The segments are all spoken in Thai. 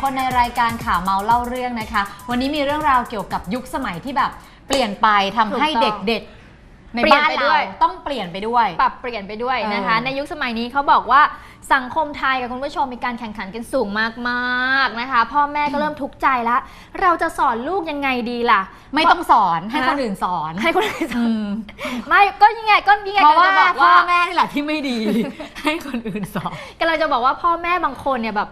คนในรายการข่าวเมาเล่าเรื่องนะคะ วันนี้มีเรื่องราวเกี่ยวกับยุคสมัยที่แบบเปลี่ยนไปทำให้ถูกต้อง เด็กๆในเปลี่ยนบ้านไปเราด้วยต้องเปลี่ยนไปด้วย ปรับเปลี่ยนไปด้วยนะคะ เออในยุคสมัยนี้เขาบอกว่าสังคมไทยกับคุณผู้ชมมีการแข่งขันกันสูงมากๆนะคะ พ่อแม่ก็เริ่มทุกข์ใจแล้วเราจะสอนลูกยังไงดีล่ะ ไม่ต้องสอนให้ฮะ คนอื่นสอนให้คนอื่นสอือนมไม่ก็ยังไงก็ยังไงเพราะกำลัว่างจะบอกพ่อว่าแม่นี่แหละที่ไม่ดี ให้คนอื่นสอน กำลังจะบอกว่าพ่อแม่บางคนเนี่ยแบบ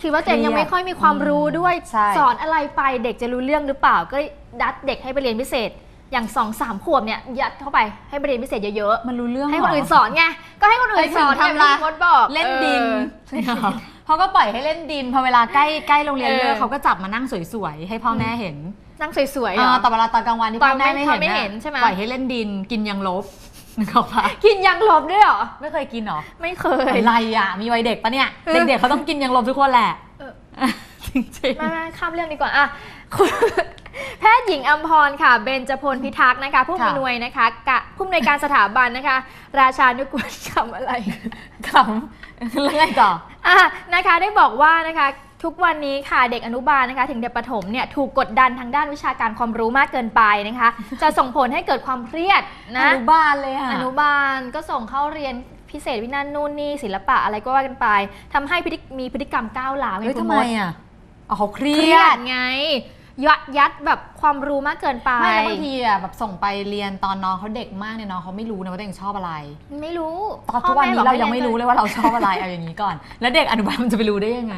คิดว่าตัวเองยังไม่ค่อยมีความรู้ด้วย ใช่ สอนอะไรไปเด็กจะรู้เรื่องหรือเปล่า ก็ดัดเด็กให้ไปเรียนพิเศษ อย่างสองสามขวบเนี่ยยัดเข้าไปให้ไปเรียนพิเศษเยอะมันรู้เรื่องๆ ให้เหครนอื่นสอนไง ก็ให้คนอื่นสอนไปถึงไงทำละที่มดบอกเล่นดินเออ เขาก็ปล่อยให้เล่นดิน พอเวลาใกล้ใกล้โรงเรียนเออเลิกเขาก็จับมานั่งสวยๆ ให้พ่อแม่เห็นนั่งสวยๆเหรอ่าอแต่เวลาตอนกลางวันที่ตพ่ออนแม่ไม่ไม่เห็นไม่น่ะเห็นใช่ไหม ปล่อยให้เล่นดินกินยังลบ นึกออกปะกินยังลบด้วยเหรอ ไม่เคยกินเหรอ ไม่เคย อะไรอะ มีวัยเด็กปะเนี่ยเออเด็กๆเขาต้องกินยังลบทุกคนแหละเออจริงมามาข้ามเรื่องดีกว่าอะคุณแพทย์หญิงอัมพรค่ะ เบญจพลพิทักษ์นะคะ ผู้มีหน่วยนะคะกะผู้อำนวยการสถาบันนะคะ ราชานุกูลคำอะไรๆขำแล้วไงต่ออะนะคะได้บอกว่านะคะ ทุกวันนี้ค่ะเด็กอนุบาลนะคะ ถึงเด็กประถมเนี่ยถูกกดดันทางด้านวิชาการความรู้มากเกินไปนะคะ จะส่งผลให้เกิดความเครียดอนะนุบาลเลยอะอนุบาลก็ส่งเข้าเรียนพิเศษวินันนู่นนี่ศิลปะอะไรก็ว่ากันไปทำให้พฤติมีพฤติกรรมก้าวร้าวเฮ้ยคุทำณไมดอะอ๋อเขาเคเครีรียยดดไง ยัดยัดแบบความรู้มากเกินไปไม่แล้วบางทีอะแบบส่งไปเรียนตอนน้องเขาเด็กมากเนี่ยน้องเขาไม่รู้นะว่าตัวเองชอบอะไร ไม่รู้ตอนทุกวันนี้พ่อแเรายังไม่รู้บเลอกยว่าเราชอบอะไรเอาอย่างนี้ก่อน แล้วเด็กอนุบาลมันจะไปรู้ได้ยังไง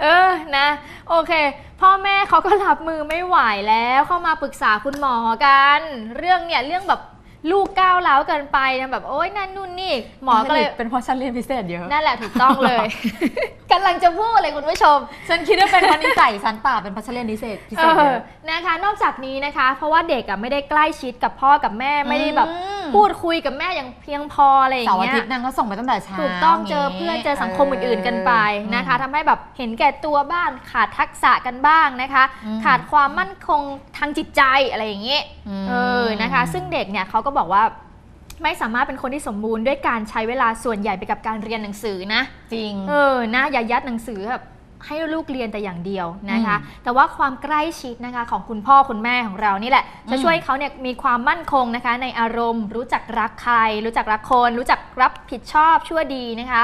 เออนะ โอเค พ่อแม่เขาก็รับมือไม่ไหวแล้วเข้ามาปรึกษาคุณหมอกัน เรื่องเนี่ยเรื่องแบบ ลูกก้าวร้าวเกินไปนะแบบโอ๊ยนั่นนู่นนี่หมอก็เลย เป็นเพราะฉันเรียนพิเศษเยอะ นั่นแหละถูกต้องเลย กำลังจะพูดเลยคุณผู้ชม ฉันคิดว่าเป็นเพราะนิสัยฉันเปล่าเป็นเพราะฉันเรียนพิเศษพิเศษเยเอออะนะคะนอกจากนี้นะคะ เพราะว่าเด็กอะไม่ได้ใกล้ชิดกับพ่อกับแม่ไม่ได้แบบ อืมพูดคุยกับแม่อย่างเพียงพออะไรอย่าเสางร์อาเงี้ทิยตย์นางก็ส่งไปตั้งแต่เช้าถูกต้องเจองี้เพื่อนเจอสังคมอื่นๆกันไปนะคะทำให้แบบเห็นแก่ตัวบ้านขาดทักษะกันบ้างนะคะอืมขาดความมั่นคงทางจิตใจอะไรอย่างเงี้ยมเออนะคะ ซึ่งเด็กเนี่ยเขาก็บอกว่าไม่สามารถเป็นคนที่สมบูรณ์ด้วยการใช้เวลาส่วนใหญ่ไปกับการเรียนหนังสือนะ จริง เออนะอย่ายัดหนังสือแบบ ให้ลูกเรียนแต่อย่างเดียวนะคะอืมแต่ว่าความใกล้ชิดนะคะของคุณพ่อคุณแม่ของเรานี่แหละ จะอืมช่วยให้เขาเนี่ยมีความมั่นคงนะคะ ในอารมณ์ รู้จักรักใคร รู้จักรักคน รู้จักรับผิดชอบชั่วดีนะคะ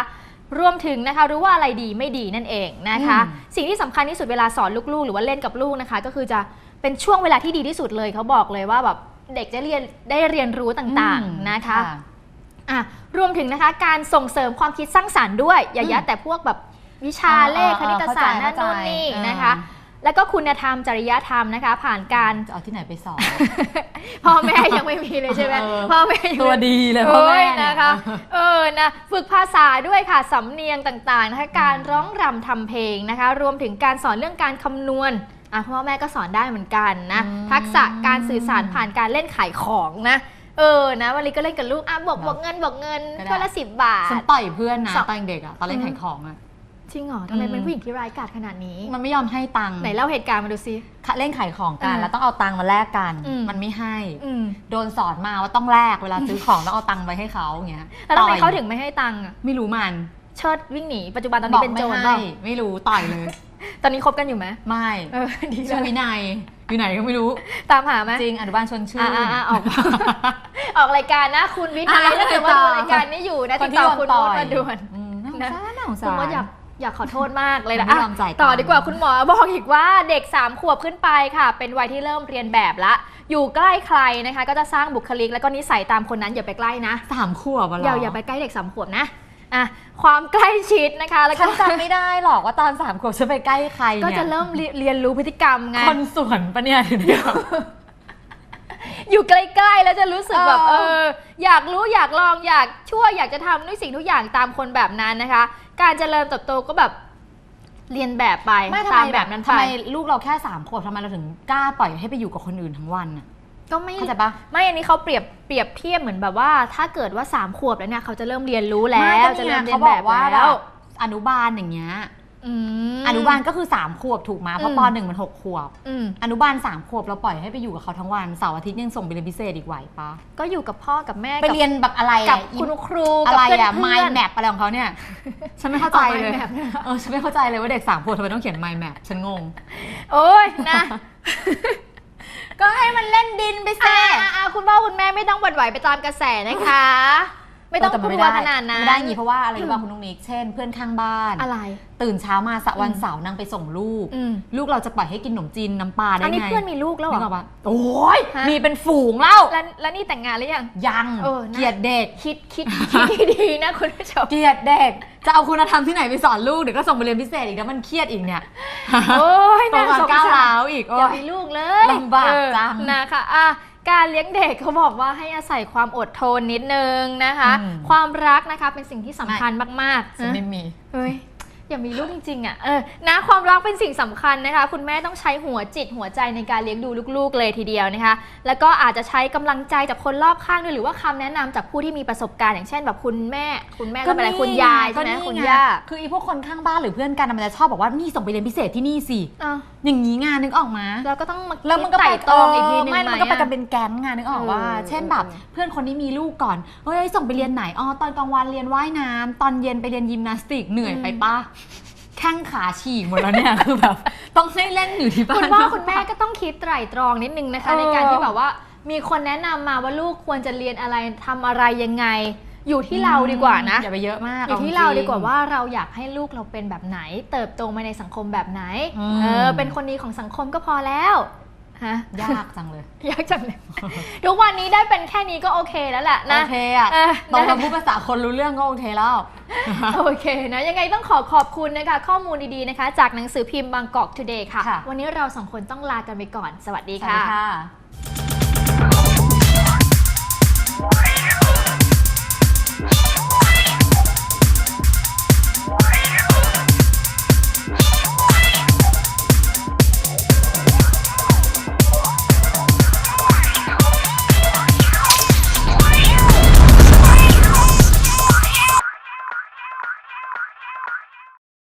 รวมถึงนะคะรู้ว่าอะไรดีไม่ดีนั่นเองนะคะ สิ่งที่สำคัญที่สุดเวลาสอนลูกๆ หรือว่าเล่นกับลูกนะคะ ก็คือจะเป็นช่วงเวลาที่ดีที่สุดเลยเขาบอกเลยว่าแบบเด็กจะเรียนได้เรียนรู้ต่างอืมๆนะคะอะรวมถึงนะคะการส่งเสริมความคิดสร้างสารรค์ด้วยอย่ายัดแต่พวกแบบ วิชาเลขคณิตศาสตร์นั่นนู่นนี่นะคะ แล้วก็คุณธรรมจริยธรรมนะคะ ผ่านการจะเอาที่ไหนไปสอนพ่อแม่ยังไม่มีเลยใช่ไหมเออพ่อแม่ยังตัวไม่ดีเลยพ่อเอ้แม่ยเนี่ยนะคะ เออนะฝึกภาษาด้วยค่ะสำเนียงต่างๆนะคะการร้องรำทำเพลงนะคะ รวมถึงการสอนเรื่องการคำนวณอะพ่อแม่ก็สอนได้เหมือนกันนะอืมทักษะการสื่อสารผ่านการเล่นขายของนะเออ นะวันนี้ก็เล่นกับลูก อะบวกบวกเงินบวกเงินก็ได้ถ้วยละสิบบาท ฉันต่อยเพื่อนนะสองตอนเด็กอะตอนเล่นอืมขายของอะ จริงเหรอทำไมอืมเป็นผู้หญิงที่ร้ายกาจขนาดนี้ มันไม่ยอมให้ตังค์ไหนเล่าเหตุการณ์มาดูซิ เล่นขายของกันเออแล้วต้องเอาตังค์มาแลกกัน อืม มันไม่ให้อืมโดนสอนมาว่าต้องแลกเวลาซื้อของต้องเอาตังค์ไปให้เขาอย่างเงี้ยแล้วทำไมต่อยเขาถึงไม่ให้ตังค์อะไม่รู้มันเชิดวิ่งหนีปัจจุบันตอนบนี้อกเป็นไม่โจรให้เปล่าไม่รู้ต่อยเลย ตอนนี้คบกันอยู่ไหมไม่เออดีชื่อแล้ววินัยอยู่ไหนก็ไม่รู้ตามหาไหม จริงอนุบาลชนชื่อ่าอ่าออกออกรายการนะ คุณวินัยอะถ้าเกิดว่าต่ดูอรายการนี้อยู่นะคนติดที่ต่อโดนคุณต่มอดยมาด่วน อืมน่าสงนะสารน่าสงคุสาณมดรอยาก อยากขอโทษมากเลยนะไม่อะยอมจ่ายตังค์ต่อดีกว่าคุณหมอบอกอีกว่าเด็ก 3 ขวบขึ้นไปค่ะ เป็นวัยที่เริ่มเรียนแบบละ อยู่ใกล้ใครนะคะ ก็จะสร้างบุคลิก แล้วก็นิสัยตามคนนั้นอย่าไปใกล้นะสามขวบอะเหรออย่าอย่าไปใกล้เด็กสามขวบนะอะความใกล้ชิดนะคะ แล้วก็ฉันจำไม่ได้หรอกว่าตอนสามขวบฉันไปใกล้ใครก็เนี่ยจะเริ่มเรียเรียนรู้พฤติกรรมไงคนสวนปะเนี่ยเดี๋ยวอยู่ใกล้ๆแล้วจะรู้สึกแบบเอเออออยากรู้อยากลองอยากช่วยอยากจะทำทุกสิ่งทุกอย่างตามคนแบบนั้นนะคะ การเจริญเติบโตก็แบบเรียนแบบไปไม่ทำตามไมแบบนั้นทำไปไมลูกเราแค่สามขวบทำไมเราถึงกล้าปล่อยให้ไปอยู่กับคนอื่นทั้งวันอะก็ไม่ เข้าใจปะ ไม่อันนี้เขาเปรียบเปรียบเทียบเหมือนแบบว่า ถ้าเกิดว่าสามขวบแล้วเนี่ยเขาจะเริ่มเรียนรู้แล้ไม่ว ก็จะนี่เริ่ไงมเรียเขานบแบอกบว่าแบแล้วบอนุบาลอย่างเงี้ย อืมอนุบาลก็คือ 3 ขวบถูกมาเพราะอืมปหนึ่งมัน 6 ขวบอืมอนุบาล 3 ขวบเราปล่อยให้ไปอยู่กับเขาทั้งวันเสาร์อาทิตย์ยังส่งไปเรียนพิเศษอีกไหวปะก็อยู่กับพ่อกับแม่ไปเรียนแบบอะไรกับอะคุณครูอะกับไรเพื่อนอะๆ mind map อะไรของเขาเนี่ย ฉันไม่เข้าใจเลยอ๋อ mind map เออฉันไม่เข้าใจเลยว่าเด็กสามขวบทำไมต้องเขียน mind map ฉันงงโอ้ยนะก็ให้มันเล่นดินไปสิอ่าอ่าคุณพ่อคุณแม่ไม่ต้องหวั่นไหวไปตามกระแสนะคะไม่ต้องเแต่กมัลัวขนาดนั้นไม่ได้อย่างงี้เพราะว่าอะไรรู้ป่ะคุณนุ้งนิกเช่น เพื่อนข้างบ้านอะไร ตื่นเช้ามาสะวันอืมเสาร์นางไปส่งลูก อืม ลูกเราจะปล่อยให้กินขนมจีนน้ำปลาได้อันนี้ไงเพื่อนมีลูกแล้วเหรนึกออ อกปะโอ้ยฮะ มีเป็นฝูงแล้ว แล้วแล้วนี่แต่งงานหรือยัง ยังเออนะ เกลียดเด็ก คิดคิดคิดดีๆนะคุณผู้ชม เกลียดเด็ก จะเอาคุณธรรมที่ไหนไปสอนลูกเดี๋ยวก็ส่งไปเรียนพิเศษอีกแล้วมันเครียดอีกเนี่ยโอ้ยโตน่ามาสงก้าวสาร ร้าวอีกโอ้อย่าย มีลูกเลยลำบากเออจังนะคะอะการเลี้ยงเด็กเขาบอกว่าให้อาศัยความอดทนนิดนึงนะคะ อืม ความรักนะคะเป็นสิ่งที่สำคัญมากๆฉันนะไม่มี เฮ้ย อย่ามีลูกจริงๆอะเออนะความรักเป็นสิ่งสำคัญนะคะ คุณแม่ต้องใช้หัวจิตหัวใจในการเลี้ยงดูลูกๆเลยทีเดียวนะคะ แล้วก็อาจจะใช้กำลังใจจากคนรอบข้างด้วยหรือว่าคำแนะนำจากผู้ที่มีประสบการณ์อย่างเช่นแบบคุณแม่ คุณแม่ก็เป็นอะไรคุณยายใช่ไหมก็นี่คุณไงย่าคืออีพวกคนข้างบ้านหรือเพื่อนกันน่ะมันจะชอบบอกว่านี่ส่งไปเรียนพิเศษที่นี่สิอ้าวอย่างนี้งานนึกออกมาเราก็ต้องมาแล้วมันก็ไต่ไปตรองอีกทีนึงไม่ไหมมันก็ไปกันอะเป็นแก๊งงานนึกออกว่าเออเช่นแบบเออเพื่อนคนนี้มีลูกก่อนเฮ้ยส่งไปเรียนไหนอ๋อตอนกลางวันเรียนว่ายน้ำตอนเย็นไปเรียนยิมนาสติกเหนื่อยไปปะแข้งขาฉีกหมดแล้วเนี่ยคือแบบต้องให้เล่นอยู่ที่บ้านคุณพ่อคุณแม่ก็ต้องคิดไตร่ตรองนิดนึงนะคะเออในการที่แบบว่ามีคนแนะนำมาว่าลูกควรจะเรียนอะไรทำอะไรยังไง อยู่ที่เราดีกว่านะ อย่าไปเยอะมากอยู่ที่จงๆเราดีกว่าว่าเราอยากให้ลูกเราเป็นแบบไหน เติบโตมาในสังคมแบบไหนอืมเออ เป็นคนดีของสังคมก็พอแล้วฮะยากจังเลย ยากจังเลย ทุกวันนี้ได้เป็นแค่นี้ก็โอเคแล้วแหละโอนะเคอะเออตอนเราพูดภาษาคนรู้เรื่องก็โอเคแล้ว โอเคนะ ยังไงต้องขอขอบคุณนะคะ ข้อมูลดีๆนะคะ จากหนังสือพิมพ์บางกอก Today ค่ะค่ะ วันนี้เราสองคนต้องลากันไปก่อน สวัสดีสวัสค่ะดีค่ะ